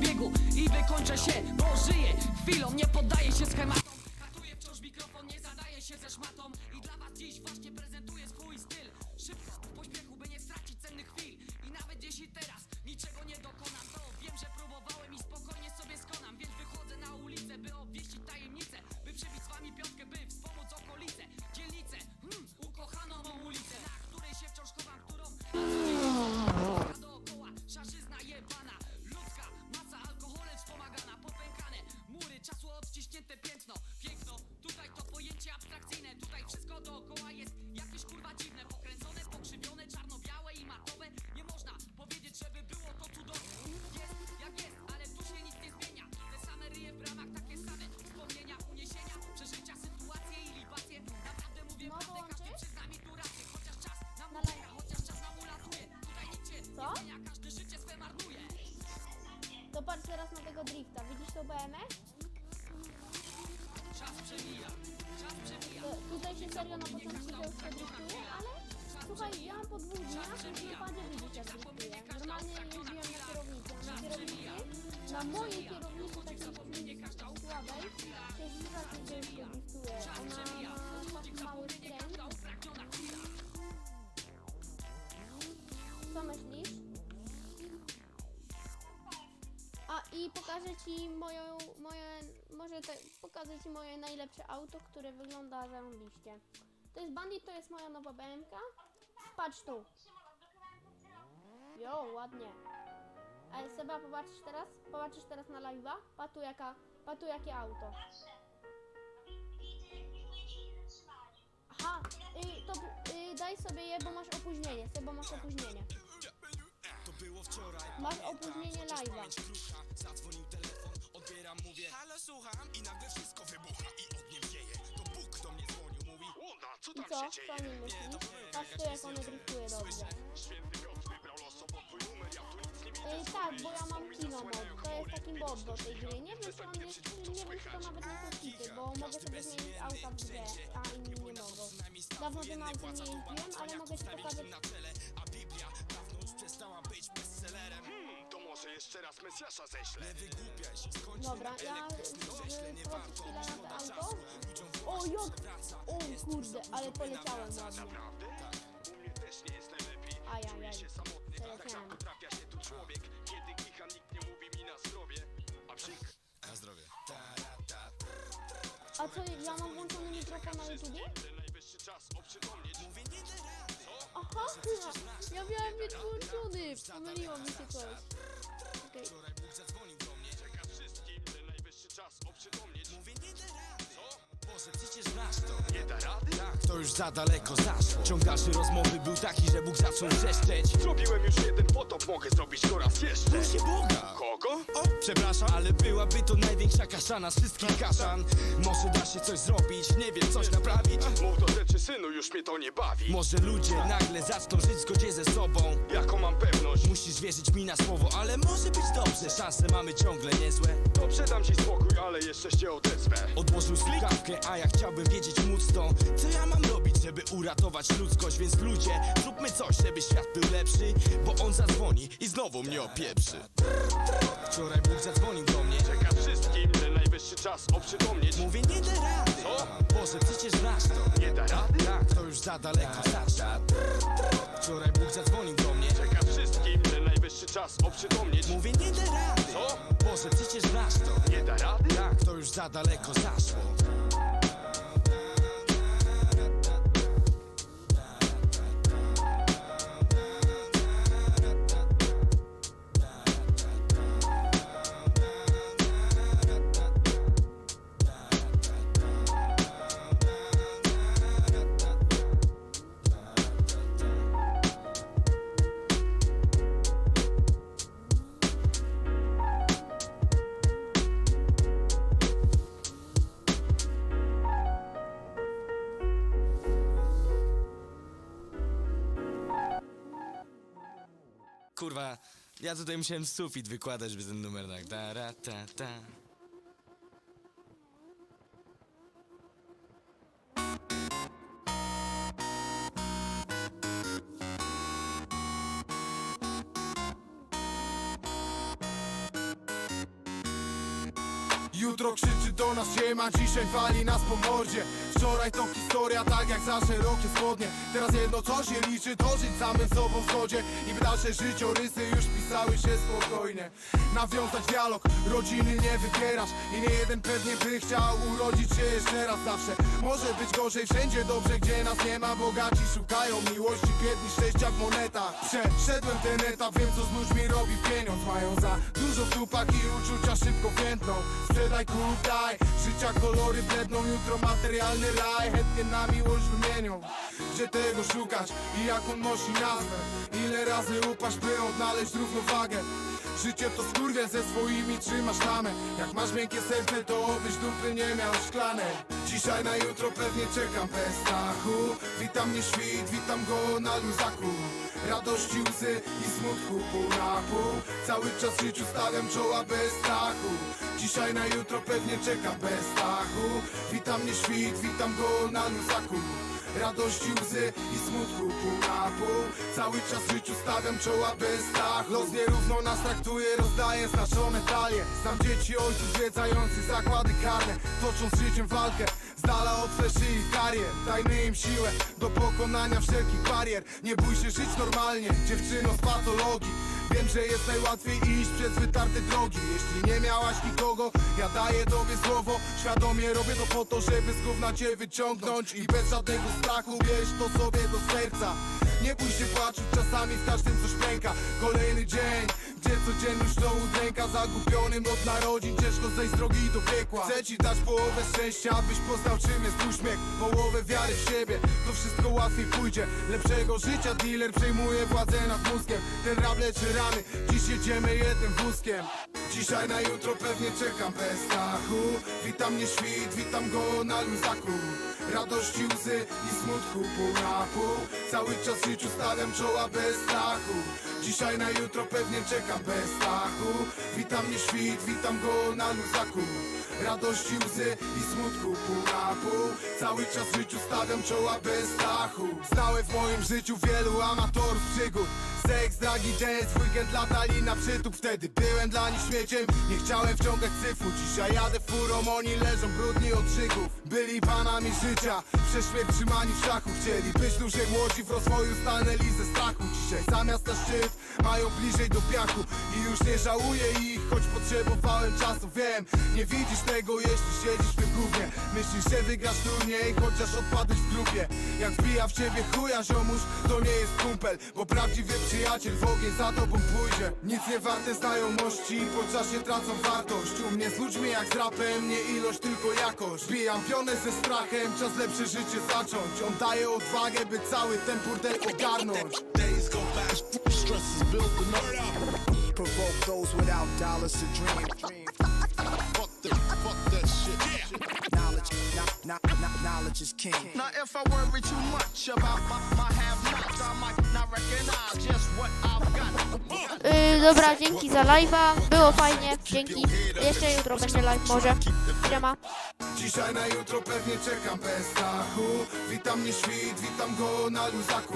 obiegu I wykończę się, bo żyję. Chwilą Nie poddaję się schematom. Katuję wciąż mikrofon, nie zadaję się ze szmatą. I dla was dziś właśnie prezentuję swój styl. Szybko, teraz na tego drifta. Widzisz tą BMę? Czas przemija, czas przemija To tutaj się serio na początku ciężko driftuje, ale słuchaj, ja po dwóch dniach już na padzie widzisz jak driftuję. Normalnie jeździłem na kierownicy, a na kierownicy, na mojej kierownicy takiej słabej, pokażę ci moje najlepsze auto, które wygląda zarąbiście. To jest Bandit, to jest moja nowa BMK. Patrz tu. Jo, ładnie. Ale Seba, popatrzysz teraz? Popatrzysz teraz na live'a? Patu jaka, patu jakie auto. Aha, y, to y, daj sobie je, bo masz opóźnienie. Seba, masz opóźnienie. To było wczoraj. Masz opóźnienie live'a. Zadzwonił telefon, odbieram, mówię Halo, słucham losowo twój numer, ja tu nic nie widzę Yy, tak, bo ja mam kino mod. To jest taki mod do tej gry. Nie wiem czy on jest, nie wiem czy to nawet nie są cheaty, bo mogę sobie zmienić auta w grze, a inni nie mogą. Dawno tym autem nie jeździłem, ale mogę ci pokazać. na przestała być bestsellerem hmm, To może jeszcze raz Mesjasza ześlę Nie wygłupiaj się, skończ Dobra, ja zobaczę chwilę na to auto. O, jok! O kurde, ale poleciałem ładnie. Naprawdę? Tak, u mnie też nie jest najlepiej Ajajaj. Czuję się samotny, tak rzadko trafia się tu człowiek Kiedy kicha, nikt nie mówi mi na zdrowie A psik? Na zdrowie A co, ja mam włączony mikrofon na YouTubie? Że najwyższy czas oprzytomnieć Mówię nie Aha, ja miałem mieć włączony. Pomyliło mi się coś. Okej. Wczoraj już za daleko zaszło. Ciąg dalszy rozmowy był taki, że Bóg zaczął wrzeszczeć. Zrobiłem już jeden potop, mogę zrobić go raz jeszcze. Proszę Boga. Kogo? O, przepraszam Ale byłaby to największa kaszana z wszystkich kaszan. Może da się coś zrobić, nie wiem, coś naprawić. Mów do synu, już mnie to nie bawi. Może ludzie nagle zaczną żyć w zgodzie ze sobą. Jaką mam pewność? Musisz wierzyć mi na słowo, ale może być dobrze. Szanse mamy ciągle niezłe. Dobrze dam ci spokój, ale jeszcze się odezwę. Odłożył słuchawkę, a ja chciałbym wiedzieć móc to Co ja mam robić, żeby uratować ludzkość? Więc ludzie, zróbmy coś, żeby świat był lepszy Bo on zadzwoni i znowu mnie opieprzy. Wczoraj Bóg zadzwonił do mnie. Czeka wszystkim, że najwyższy czas oprzytomnieć. Mówię nie da rady. Co? Boże, przecież znasz to. Nie da rady? Tak, to już za daleko zaszło Wczoraj Bóg zadzwonił do mnie. Czeka wszystkim, że najwyższy czas oprzytomnieć. Mówię nie da rady. Co? Boże, przecież znasz to. Nie da rady? Tak, to już za daleko zaszło Kurwa, ja tutaj musiałem sufit wykładać, by ten numer tak. Ta, ra, ta, ta. Jutro krzyczy do nas siema, dzisiaj wali nas po mordzie Wczoraj to historia, tak jak za szerokie spodnie. Teraz jedno co się liczy, to żyć samym sobą w zgodzie. Niby dalsze życiorysy już pisały się spokojnie. Nawiązać dialog, rodziny nie wybierasz I nie jeden pewnie by chciał urodzić się jeszcze raz zawsze. Może być gorzej, wszędzie dobrze, gdzie nas nie ma. Bogaci szukają miłości, biedni szczęścia w monetach. Przeszedłem ten etap, wiem co z ludźmi robi pieniądz. Mają za dużo dupach i uczucia szybko więdną Sprzedaj kup, daj, życia kolory bledną Jutro materialny raj, chętnie na miłość wymienią Gdzie tego szukać i jak on nosi nazwę? Ile razy upaść, by odnaleźć równowagę? Życie to skurwiel ze swoimi trzymasz tamę Jak masz miękkie serce to obyś dupy nie miał szklanej Dzisiaj na jutro pewnie czekam bez strachu. Witam mnie świt, witam go na luzaku. Radości, łzy i smutku pół na pół. Cały czas życiu stawiam czoła bez strachu Dzisiaj na jutro pewnie czekam bez strachu Witam mnie świt, witam go na luzaku. Radości, łzy i smutku pół na pół Cały czas życiu stawiam czoła bez strachu Los nierówno nas traktuje, rozdaje znaczone talie Znam dzieci ojców zwiedzających zakłady karne Tocząc życiem walkę. Z dala od fleszy i karier Dajmy im siłę do pokonania wszelkich barier. Nie bój się żyć normalnie, dziewczyno z patologii Wiem, że jest najłatwiej iść przez wytarte drogi. Jeśli nie miałaś nikogo, ja daję tobie słowo. Świadomie robię to po to, żeby z gówna cię wyciągnąć. I bez żadnego strachu bierz to sobie do serca Nie bój się patrzeć, czasami w każdym coś pęka. Kolejny dzień, gdzie codzienność to udręka. Zagubionym od narodzin, ciężko zejść z drogi do piekła. Chcę ci dać połowę szczęścia, abyś poznał czym jest uśmiech. Połowę wiary w siebie, to wszystko łatwiej pójdzie. Lepszego życia dealer przejmuje władzę nad mózgiem. Ten rap leczy rany, dziś jedziemy jednym wózkiem Dzisiaj na jutro pewnie czekam bez strachu. Witam mnie świt, witam go na luzaku. Radości, łzy i smutku pół na pół Cały czas życiu stawiam czoła bez strachu. Dzisiaj na jutro pewnie czekam bez strachu. Witam mnie świt, witam go na luzaku. Radości, łzy i smutku pół na pół Cały czas w życiu stawiam czoła bez strachu. Znałem w moim życiu wielu amatorów przygód Seks, dragi, dance, weekend latali na przytup. Wtedy byłem dla nich śmieciem, nie chciałem wciągać cyfru Dzisiaj jadę furą, oni leżą brudni od żyków Byli panami życia, prześmiech trzymani w szachu. Chcieli być dłużej młodzi, w rozwoju stanęli ze strachu. Dzisiaj zamiast na szczyt, mają bliżej do piachu. I już nie żałuję ich, choć potrzebowałem czasu. Wiem, nie widzisz tego, jeśli siedzisz w tym gównie. Myślisz, że wygrasz turniej, chociaż odpadłeś w grupie. Jak wbija w ciebie chuja ziomuś, to nie jest kumpel Bo prawdziwy przyjaciel w ogień za tobą pójdzie Nic nie warte znajomości, po czasie tracą wartość U mnie z ludźmi jak z rapem, nie ilość, tylko jakość Bijam pionę ze strachem, czas lepsze życie zacząć On daje odwagę, by cały ten burdel ogarnąć Days go fast, stress is building up. Provoke those without dollars to dream. Fuck that, fuck that shit. Knowledge, knowledge is king. Now, if I worry too much about my, my Yy, dobra, dzięki za live'a. Było fajnie, dzięki. Jeszcze jutro będzie live może. Siema. Dzisiaj na jutro pewnie czekam bez strachu Witam mnie świt, witam go na luzaku